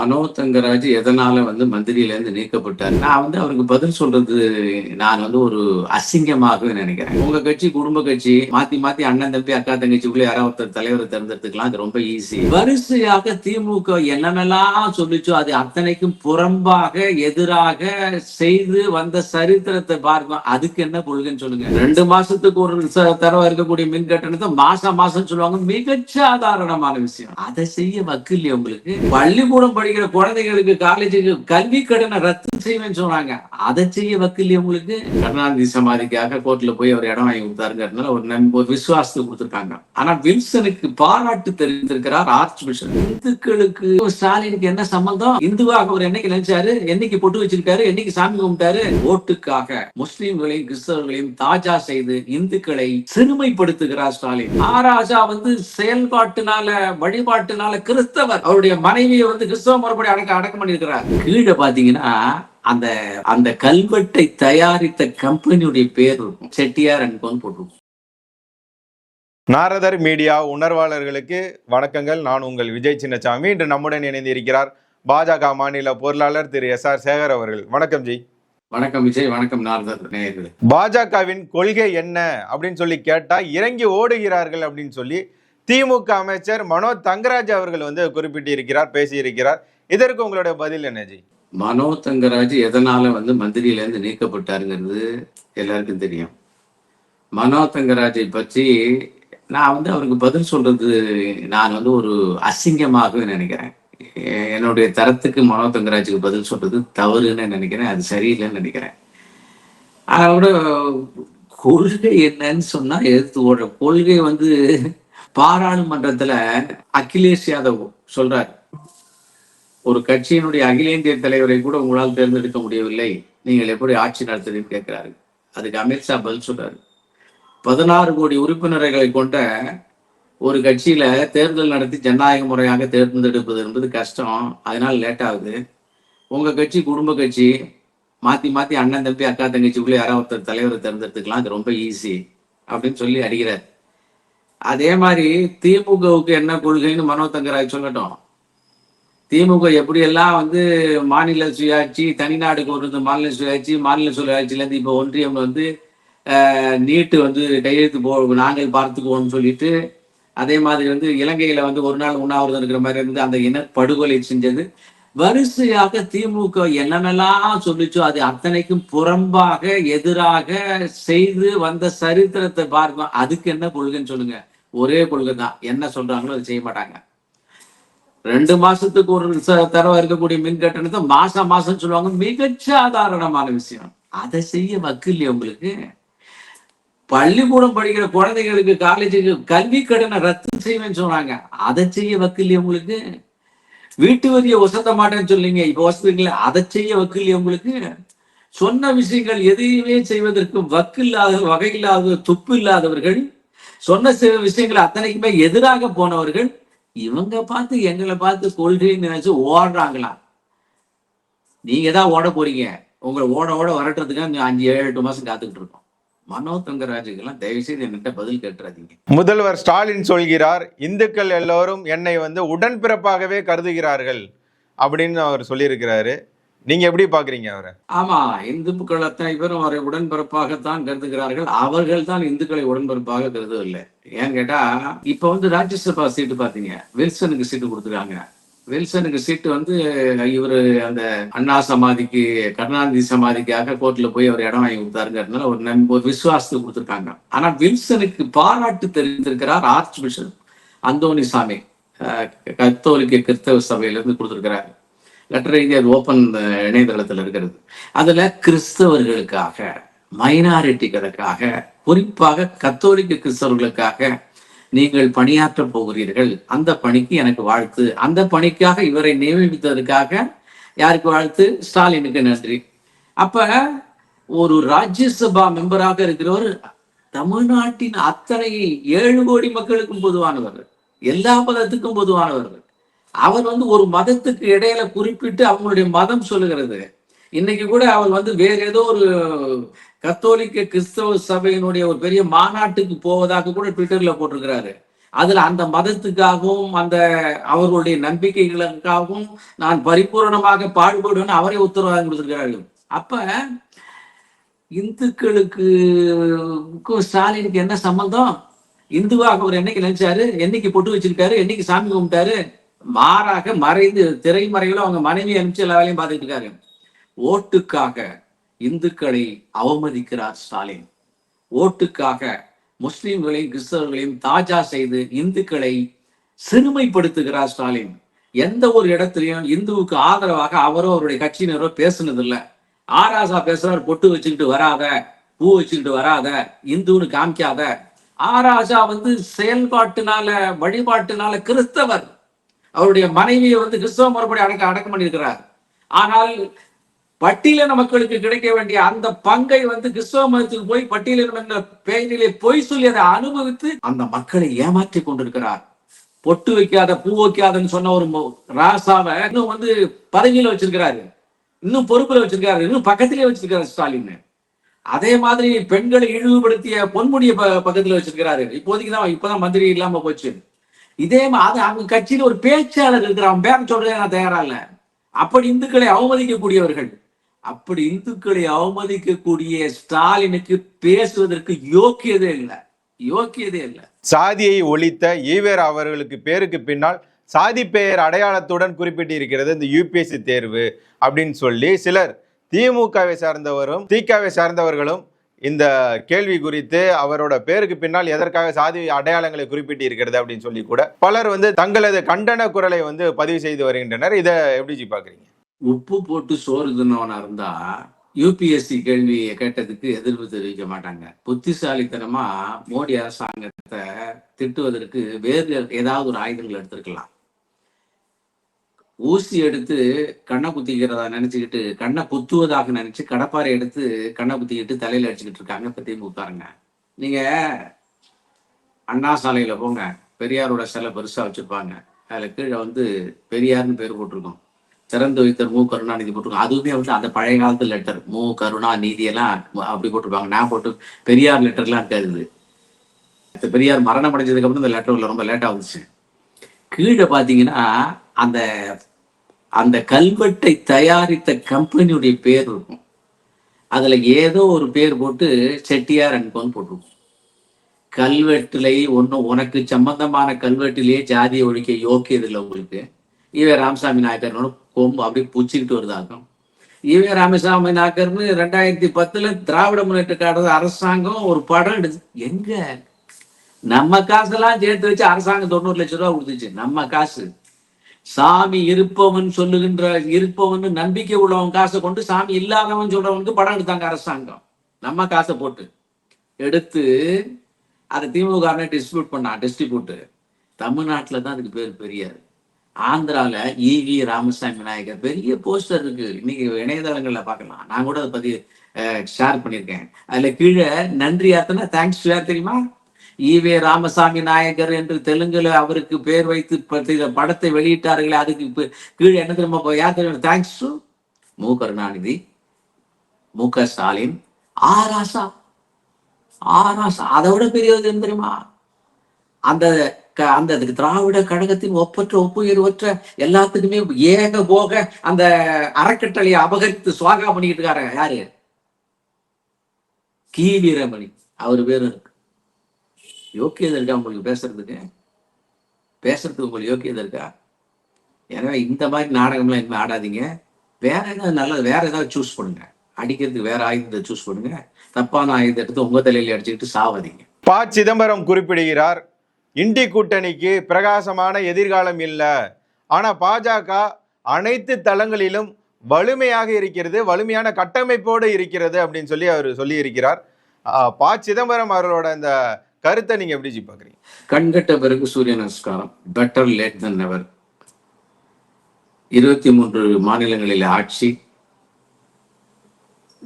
மனோ தங்கராஜ் எதனால வந்து மந்திரியில இருந்து நீக்கப்பட்டார்? நான் வந்து அவருக்கு பதில் சொல்றது நான் வந்து ஒரு அசிங்கமாகவே நினைக்கிறேன். உங்க கட்சி குடும்ப கட்சி மாத்தி மாத்தி அண்ணன் தம்பி அக்கா தங்கச்சிக்குள்ள யாராவது ஒருத்தர் தலைவரை தேர்ந்தெடுத்துக்கலாம் அது ரொம்ப ஈஸி வரிசையாக திமுக என்னென்னலாம் சொல்லிச்சோ அது அத்தனைக்கும் புறம்பாக எதிராக செய்து வந்த சரித்திரத்தை பார்க்கும் அதுக்கு என்ன கொள்கைன்னு சொல்லுங்க. ரெண்டு மாசத்துக்கு ஒரு தடவை தரவா இருக்கக்கூடிய மின் கட்டணத்தை மாசம் மாசம் சொல்லுவாங்க. மிகச்சாதாரணமான விஷயம். அதை செய்ய வக்கு இல்லையா உங்களுக்கு? பள்ளிக்கூடம் படிக்கிற குழந்தைங்களுக்கு காலேஜுக்கு கல்வி கடனை ரத்து செய்வேன்னு சொன்னாங்க. அதை செய்ய வக்கில் உங்களுக்கு? கருணாநிதி சமாதிக்காக கோர்ட்ல போய் அவர் இடம் வாங்கி கொடுத்தாருங்கிறதுனால ஒரு நம்ப ஒரு விசுவாசத்தை கொடுத்துருக்காங்க. ஆனா வில்சனுக்கு பாராட்டு தெரிவித்திருக்கிறார் ஆர்ச் பிஷப். இந்துக்களுக்கு ஸ்டாலினுக்கு என்ன சம்பந்தம் இந்துவாக அவர் என்னைக்கு நினைச்சாரு? என்னைக்கு பொட்டு வச்சிருக்காரு? என்னைக்கு சாமி கும்பிட்டாரு? ஓட்டுக்காக முஸ்லீம்களையும் கிறிஸ்தவர்களையும் தாஜா செய்து இந்துக்களை சிறுமைப்படுத்துகிறார் ஸ்டாலின். மகாராஜா வந்து செயல்பாட்டினால வழிபாட்டினால கிறிஸ்தவர். அவருடைய மனைவியை வந்து கிறிஸ்தவ முறைப்படி அடக்க அடக்கம் பண்ணியிருக்கிறார். கீழே பாத்தீங்கன்னா அந்த அந்த கல்வெட்டை தயாரித்த கம்பெனியுடைய பேர் இருக்கும் செட்டியார் அண்ட் கோன் போட்டிருக்கும். நாரதர் மீடியா உணர்வாளர்களுக்கு வணக்கங்கள். நான் உங்கள் விஜய் சின்னசாமி. இன்று நம்முடன் இணைந்து இருக்கிறார் பாஜக மாநில பொருளாளர் திரு எஸ் ஆர் சேகர் அவர்கள். வணக்கம் ஜி. வணக்கம் விஜய் வணக்கம் நாரதர் நேயர்களே. பாஜகவின் கொள்கை என்ன அப்படின்னு சொல்லி கேட்டா இறங்கி ஓடுகிறார்கள் அப்படின்னு சொல்லி திமுக அமைச்சர் மனோ தங்கராஜ் அவர்கள் வந்து குறிப்பிட்டிருக்கிறார் பேசியிருக்கிறார். இதற்கு உங்களுடைய பதில் என்ன ஜி? மனோ தங்கராஜ் எதனால வந்து மந்திரியிலேருந்து நீக்கப்பட்டாருங்கிறது எல்லாருக்கும் தெரியும். மனோ தங்கராஜை பற்றி நான் வந்து அவருக்கு பதில் சொல்றது நான் வந்து ஒரு அசிங்கமாகவே நினைக்கிறேன். என்னுடைய தரத்துக்கு மனோ தங்கராஜுக்கு பதில் சொல்றது தவறுன்னு நினைக்கிறேன் அது சரியில்லைன்னு நினைக்கிறேன். அதோட கொள்கை என்னன்னு சொன்னா எதிர்த்து ஓடுற கொள்கை வந்து பாராளுமன்றத்துல அகிலேஷ் யாதவ் சொல்றாரு. ஒரு கட்சியினுடைய அகில இந்திய தலைவரை கூட உங்களால் தேர்ந்தெடுக்க முடியவில்லை. நீங்கள் எப்படி ஆட்சி நடத்துறீங்கன்னு கேட்கிறாரு. அதுக்கு அமித்ஷா பதில் சொல்றாரு. பதினாறு கோடி உறுப்பினர்களை கொண்ட ஒரு கட்சியில தேர்தல் நடத்தி ஜனநாயக முறையாக தேர்ந்தெடுப்பது என்பது கஷ்டம். அதனால லேட் ஆகுது. உங்க கட்சி குடும்ப கட்சி மாத்தி மாத்தி அண்ணன் தம்பி அக்கா தங்கச்சிக்குள்ள யாராவது ஒருத்தர் தலைவரை தேர்ந்தெடுத்துக்கலாம். அது ரொம்ப ஈஸி அப்படின்னு சொல்லி அடிக்கிறார். அதே மாதிரி திமுகவுக்கு என்ன கொள்கைன்னு மனோ தங்கராஜ் சொல்லட்டும். திமுக எப்படியெல்லாம் வந்து மாநில சுயாட்சி தனிநாடு கோருது மாநில சுயாட்சி மாநில சுயாட்சியிலேருந்து இப்போ ஒன்றியம் வந்து நீட்டு வந்து கையெழுத்து போ நாங்கள் பார்த்துக்குவோம்னு சொல்லிட்டு அதே மாதிரி வந்து இலங்கையில வந்து ஒரு நாள் உண்ணாவிரதம் இருக்கிற மாதிரி இருந்து அந்த இன படுகொலை செஞ்சது. வரிசையாக திமுக என்னென்னலாம் சொல்லிச்சோ அது அத்தனைக்கும் புறம்பாக எதிராக செய்து வந்த சரித்திரத்தை பார்க்கும் அதுக்கு என்ன கொள்கைன்னு சொல்லுங்க. ஒரே கொள்கை தான் என்ன சொல்றாங்களோ அதை செய்ய மாட்டாங்க. ரெண்டு மாசத்துக்கு ஒரு ச- தரவா இருக்கக்கூடிய மின் கட்டணத்தை மாசம் மாசம் சொல்லுவாங்க. மிகச்சாதாரணமான விஷயம். அதை செய்ய வக்கு இல்லையா உங்களுக்கு? பள்ளிக்கூடம் படிக்கிற குழந்தைகளுக்கு காலேஜுக்கு கல்வி கடனை ரத்து செய்வேன்னு சொன்னாங்க. அதை செய்ய வக்கு இல்லையா உங்களுக்கு? வீட்டு வரியை ஒசத்த மாட்டேன்னு சொல்லிங்க இப்ப வசதிங்களே அதை செய்ய வக்கு இல்லையா உங்களுக்கு? சொன்ன விஷயங்கள் எதையுமே செய்வதற்கு வக்கு இல்லாத வகை இல்லாத துப்பு இல்லாதவர்கள் சொன்ன சில விஷயங்கள் அத்தனைக்குமே எதிராக போனவர்கள் இவங்க பார்த்து எங்களை பார்த்து கொள்கைன்னு நினைச்சு ஓடுறாங்களாம் நீங்க தான் ஓட போறீங்க? உங்களை ஓட ஓட வரட்டுறதுக்கு அஞ்சு ஏழு எட்டு மாசம் காத்துக்கிட்டு இருக்கோம். மனோ தங்கராஜுக்கெல்லாம் தயவு செய்து என்கிட்ட பதில் கேட்டுறாதீங்க. முதல்வர் ஸ்டாலின் சொல்கிறார் இந்துக்கள் எல்லோரும் என்னை வந்து உடன்பிறப்பாகவே கருதுகிறார்கள் அப்படின்னு அவர் சொல்லியிருக்கிறாரு. நீங்க எப்படி பாக்குறீங்க அவரை? ஆமா இந்துக்களைத்தான் இவரும் அவரை உடன்பிறப்பாகத்தான் கருதுகிறார்கள். அவர்கள் தான் இந்துக்களை உடன்பிறப்பாக கருதவில்லை. ஏன் கேட்டா இப்ப வந்து ராஜ்யசபா சீட்டு பாத்தீங்க. வில்சனுக்கு சீட்டு கொடுத்துருக்காங்க. வில்சனுக்கு சீட்டு வந்து இவர் அந்த அண்ணா சமாதிக்கு கருணாநிதி சமாதிக்காக கோர்ட்ல போய் அவர் இடம் வாங்கி கொடுத்தாருங்கிறதுனால ஒரு நம்ப ஒரு கொடுத்துருக்காங்க. ஆனா வில்சனுக்கு பாராட்டு தெரிந்திருக்கிறார் ஆர்ச் பிஷப் அந்தோணி சாமி. கத்தோலிக்க கிறிஸ்தவ சபையில இருந்து லெட்டர் அது ஓப்பன் இணையதளத்தில் இருக்கிறது. அதுல கிறிஸ்தவர்களுக்காக மைனாரிட்டிகளுக்காக குறிப்பாக கத்தோலிக்க கிறிஸ்தவர்களுக்காக நீங்கள் பணியாற்ற போகிறீர்கள். அந்த பணிக்கு எனக்கு வாழ்த்து. அந்த பணிக்காக இவரை நியமித்ததற்காக யாருக்கு வாழ்த்து? ஸ்டாலினுக்கு நன்றி. அப்ப ஒரு ராஜ்யசபா மெம்பராக இருக்கிறவர் தமிழ்நாட்டின் அத்தனை ஏழு கோடி மக்களுக்கும் பொதுவானவர். எல்லா பதத்துக்கும் பொதுவானவர்கள் அவர் வந்து ஒரு மதத்துக்கு இடையில குறிப்பிட்டு அவங்களுடைய மதம் சொல்லுகிறது. இன்னைக்கு கூட அவர் வந்து வேற ஏதோ ஒரு கத்தோலிக்க கிறிஸ்தவ சபையினுடைய ஒரு பெரிய மாநாட்டுக்கு போவதாக கூட ட்விட்டர்ல போட்டிருக்கிறாரு. அதுல அந்த மதத்துக்காகவும் அந்த அவர்களுடைய நம்பிக்கைகளுக்காகவும் நான் பரிபூரணமாக பாடுபடுவேன்னு அவரே உத்தரவாதம் கொடுத்திருக்கிறார்கள். அப்ப இந்துக்களுக்கு ஸ்டாலினுக்கு என்ன சம்பந்தம்? இந்துவாக அவர் என்னைக்கு நினைச்சாரு? என்னைக்கு பொட்டு வச்சிருக்காரு? என்னைக்கு சாமி கும்பிட்டாரு? மாறாக மறைந்து திரைமறையில அவங்க மனைவி அனுப்பிச்சு எல்லா வேலையும் பார்த்துட்டு இருக்காரு. ஓட்டுக்காக இந்துக்களை அவமதிக்கிறார் ஸ்டாலின். ஓட்டுக்காக முஸ்லிம்களையும் கிறிஸ்தவர்களையும் தாஜா செய்து இந்துக்களை சிறுமைப்படுத்துகிறார் ஸ்டாலின். எந்த ஒரு இடத்துலையும் இந்துவுக்கு ஆதரவாக அவரோ அவருடைய கட்சியினரோ பேசுனது இல்ல ஆராசா பேசுறாரு பொட்டு வச்சுக்கிட்டு வராத பூ வச்சுக்கிட்டு வராத இந்துன்னு காமிக்காத. ஆராசா வந்து செயல்பாட்டினால வழிபாட்டினால கிறிஸ்தவர். அவருடைய மனைவியை வந்து கிறிஸ்தவ முறைப்படி அடக்க அடக்கம் பண்ணியிருக்கிறார். ஆனால் பட்டியலின மக்களுக்கு கிடைக்க வேண்டிய அந்த பங்கை வந்து கிறிஸ்தவ மதத்துக்கு போய் பட்டியலினம் என்ற பெயரிலே பொய் சொல்லி அதை அனுபவித்து அந்த மக்களை ஏமாற்றி கொண்டிருக்கிறார். பொட்டு வைக்காத பூ வைக்காதன்னு சொன்ன ஒரு ராசாவை இன்னும் வந்து பதவியில வச்சிருக்கிறாரு. இன்னும் பொறுப்புல வச்சிருக்காரு இன்னும் பக்கத்திலே வச்சிருக்காரு ஸ்டாலின். அதே மாதிரி பெண்களை இழிவுபடுத்திய பொன்முடிய ப- பக்கத்துல வச்சிருக்கிறாரு. இப்போதைக்கு தான் இப்பதான் மந்திரி இல்லாம போச்சு. இதே மாதிரி அது அவங்க கட்சியில ஒரு பேச்சாளர் இருக்கிறான் அவன் பேர சொல்றதே நான் தயாரா இல்லை அப்படி இந்துக்களை அவமதிக்கக்கூடியவர்கள். அப்படி இந்துக்களை அவமதிக்கக்கூடிய ஸ்டாலினுக்கு பேசுவதற்கு யோக்கியதே இல்லை. யோக்கியதே இல்லை. சாதியை ஒழித்த ஈவேரா அவர்களுக்கு பேருக்கு பின்னால் சாதி பெயர் அடையாளத்துடன் குறிப்பிட்டிருக்கிறது இந்த யூபிஎஸ்சி தேர்வு அப்படின்னு சொல்லி சிலர் திமுகவை சார்ந்தவரும் திகாவை சார்ந்தவர்களும் இந்த கேள்வி குறித்து அவரோட பேருக்கு பின்னால் எதற்காக சாதி அடையாளங்களை குறிப்பிட்டு இருக்கிறது அப்படின்னு சொல்லி கூட பலர் வந்து தங்களது கண்டன குரலை வந்து பதிவு செய்து வருகின்றனர். இதை எப்படி பாக்குறீங்க உப்பு போட்டு சோறு தின்னவனா இருந்தா யூபிஎஸ்சி கேள்வியை கேட்டதுக்கு எதிர்ப்பு தெரிவிக்க மாட்டாங்க. புத்திசாலித்தனமா மோடி அரசாங்கத்தை திட்டுவதற்கு வேறு ஏதாவது ஒரு ஆயுதங்கள் எடுத்திருக்கலாம். ஊசி எடுத்து கண்ணை குத்திக்கிறதா நினைச்சுக்கிட்டு கண்ணை குத்துவதாக நினைச்சு கடப்பாறை எடுத்து கண்ணை குத்திக்கிட்டு தலையில அடிச்சுக்கிட்டு இருக்காங்க இப்ப திமுகங்க நீங்க அண்ணா சாலையில போங்க. பெரியாரோட சிலை பெருசா வச்சிருப்பாங்க. அதுல கீழே வந்து பெரியார்னு பேர் போட்டிருக்கோம். திறந்து வைத்தர் மு. கருணாநிதி போட்டிருக்கோம். அதுவுமே வந்து அந்த பழைய காலத்து லெட்டர் மு. கருணா நீதி எல்லாம் அப்படி போட்டிருப்பாங்க. நான் போட்டு பெரியார் லெட்டர்லாம் இருக்காது. இது பெரியார் மரணம் அடைஞ்சதுக்கு அப்புறம் இந்த லெட்டர் ரொம்ப லேட்டா வந்துச்சு. கீழே பாத்தீங்கன்னா அந்த அந்த கல்வெட்டை தயாரித்த கம்பெனியுடைய பேர் இருக்கும். அதுல ஏதோ ஒரு பேர் போட்டு செட்டியார் அன்பன் போட்டிருக்கும். கல்வெட்டுலை ஒன்றும் உனக்கு சம்பந்தமான கல்வெட்டிலேயே ஜாதியை ஒழிக்க யோக்கியது இல்லை உங்களுக்கு. ஈவே ராமசாமி நாயக்கர்னோட கொம்பு அப்படியே பூச்சிக்கிட்டு வருதாகும் ஈவே ராமசாமி நாயக்கர்னு ரெண்டாயிரத்தி பத்துல திராவிட முன்னேற்ற கழக அரசாங்கம் ஒரு படம் எடுத்து எங்க? நம்ம காசெல்லாம் சேர்த்து வச்சு அரசாங்கம் தொண்ணூறு லட்சம் ரூபாய் கொடுத்துச்சு. நம்ம காசு. சாமி இருப்பவன் சொல்லுகின்ற இருப்பவன் நம்பிக்கை உள்ளவன் காசை கொண்டு சாமி இல்லாதவன் சொல்றவனுக்கு படம் எடுத்தாங்க அரசாங்கம். நம்ம காசை போட்டு. எடுத்து அதை திமுக டிஸ்ட்ரிபியூட் பண்ணான் டிஸ்ட்ரிபியூட்டு தமிழ்நாட்டில் தான் அதுக்கு பேர் பெரியார். ஆந்திரால இவி ராமசாமி விநாயகர் பெரிய போஸ்டர் இருக்கு. இன்னைக்கு இணையதளங்கள்ல பார்க்கலாம். நான் கூட அதை பற்றி ஷேர் பண்ணியிருக்கேன். அதுல கீழே நன்றி யாத்தினா தேங்க்ஸ் யார் தெரியுமா? ஈவே ராமசாமி நாயகர் என்று தெலுங்குல அவருக்கு பேர் வைத்து படத்தை வெளியிட்டார்களே அதுக்கு கீழே என்ன தெரியுமா யார் தெரியும்? தேங்க்ஸ் டு மு. கருணாநிதி மு. க. ஸ்டாலின் ஆராசா ஆராசா அதை விட பெரியது என்ன தெரியுமா? அந்த அந்த திராவிட கழகத்தின் ஒப்பற்ற ஒப்புயர்வற்ற எல்லாத்துக்குமே ஏக போக அந்த அறக்கட்டளையை அபகரித்து சுவாகா பண்ணிக்கிட்டு இருக்காரு. யாரு? கி. வீரமணி. அவர் பேரு இருக்கு. யோக்கியதை இருக்கா உங்களுக்கு பேசுறதுக்கு? பேசுறதுக்கு உங்களுக்கு யோக்கியதை இருக்கா? எனவே இந்த மாதிரி நாடகம்லாம் இனிமேல் ஆடாதீங்க. வேற ஏதாவது நல்லது வேற ஏதாவது சூஸ் பண்ணுங்க. அடிக்கிறதுக்கு வேற ஆயுதத்தை சூஸ் பண்ணுங்க. தப்பான ஆயுதத்தை எடுத்து உங்க தலையில அடிச்சுக்கிட்டு சாவாதீங்க. ப சிதம்பரம் குறிப்பிடுகிறார் இண்டி கூட்டணிக்கு பிரகாசமான எதிர்காலம் இல்லை. ஆனா பாஜக அனைத்து தளங்களிலும் வலிமையாக இருக்கிறது வலிமையான கட்டமைப்போடு இருக்கிறது அப்படின்னு சொல்லி அவர் சொல்லியிருக்கிறார். ப சிதம்பரம் அவர்களோட இந்த கருத்தை நீங்க எப்படி ஜி பாக்குறீங்க? கண்கட்ட பிறகு சூரிய நமஸ்காரம். பெட்டர் லேட் தன் நெவர் இருபத்தி மூன்று மாநிலங்களில் ஆட்சி.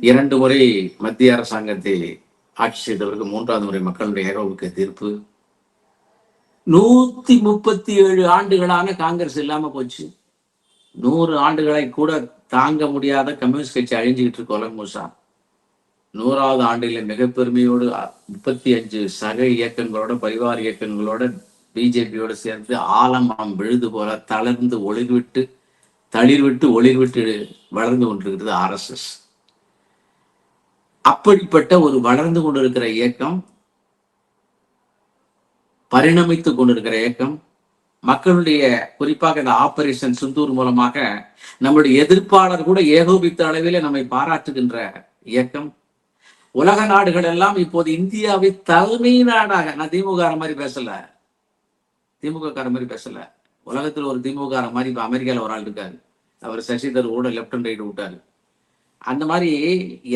இரண்டு முறை மத்திய அரசாங்கத்தை ஆட்சி செய்தவருக்கு மூன்றாவது முறை மக்களுடைய ஏகோவுக்கு தீர்ப்பு நூத்தி முப்பத்தி ஏழு ஆண்டுகளான காங்கிரஸ் இல்லாம போச்சு. நூறு ஆண்டுகளை கூட தாங்க முடியாத கம்யூனிஸ்ட் கட்சி அழிஞ்சுக்கிட்டு இருக்கோல மூசா. நூறாவது ஆண்டில மிக பெருமையோடு முப்பத்தி அஞ்சு சக இயக்கங்களோட பரிவார இயக்கங்களோட பிஜேபியோடு சேர்ந்து ஆலமரம் விழுது போல தளர்ந்து ஒளிர்விட்டு தளிர்விட்டு ஒளிர்விட்டு வளர்ந்து கொண்டிருக்கிறது ஆர்எஸ்எஸ். அப்படிப்பட்ட ஒரு வளர்ந்து கொண்டிருக்கிற இயக்கம் பரிணமித்துக் கொண்டிருக்கிற இயக்கம் மக்களுடைய குறிப்பாக இந்த ஆபரேஷன் சிந்தூர் மூலமாக நம்முடைய எதிர்ப்பாளர் கூட ஏகோபித்த அளவிலே நம்மை பாராட்டுகின்ற இயக்கம். உலக நாடுகள் எல்லாம் இப்போது இந்தியாவை தலைமை நாடாக நான் திமுக மாதிரி பேசல. திமுக கார மாதிரி பேசல. உலகத்தில் ஒரு திமுக மாதிரி இப்போ அமெரிக்கால ஒரு ஆள் இருக்காரு. அவர் சசிதர் கூட லெப்ட் அண்ட் ரைட் விட்டாரு. அந்த மாதிரி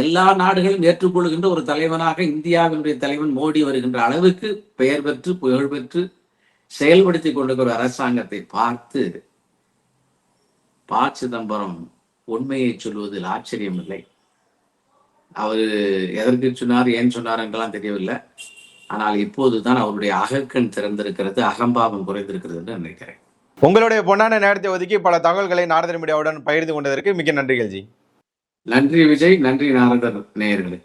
எல்லா நாடுகளும் ஏற்றுக்கொள்கின்ற ஒரு தலைவனாக இந்தியாவினுடைய தலைவன் மோடி வருகின்ற அளவுக்கு பெயர் பெற்று புகழ் பெற்று செயல்படுத்தி கொண்டிருக்கிற அரசாங்கத்தை பார்த்து ப சிதம்பரம் உண்மையை சொல்வதில் ஆச்சரியம் இல்லை அவர் எதற்கு சொன்னார் ஏன் சொன்னார் என்றெல்லாம் தெரியவில்லை. ஆனால் இப்போதுதான் அவருடைய அகக்கண் திறந்திருக்கிறது அகம்பாவம் குறைந்திருக்கிறது என்று நினைக்கிறேன். உங்களுடைய பொன்னான நேரத்தை ஒதுக்கி பல தகவல்களை நாரதர் மீடியாவுடன் பகிர்ந்து கொண்டதற்கு மிக்க நன்றிகள் ஜி நன்றி விஜய். நன்றி நாரதர் நேயர்களுக்கு.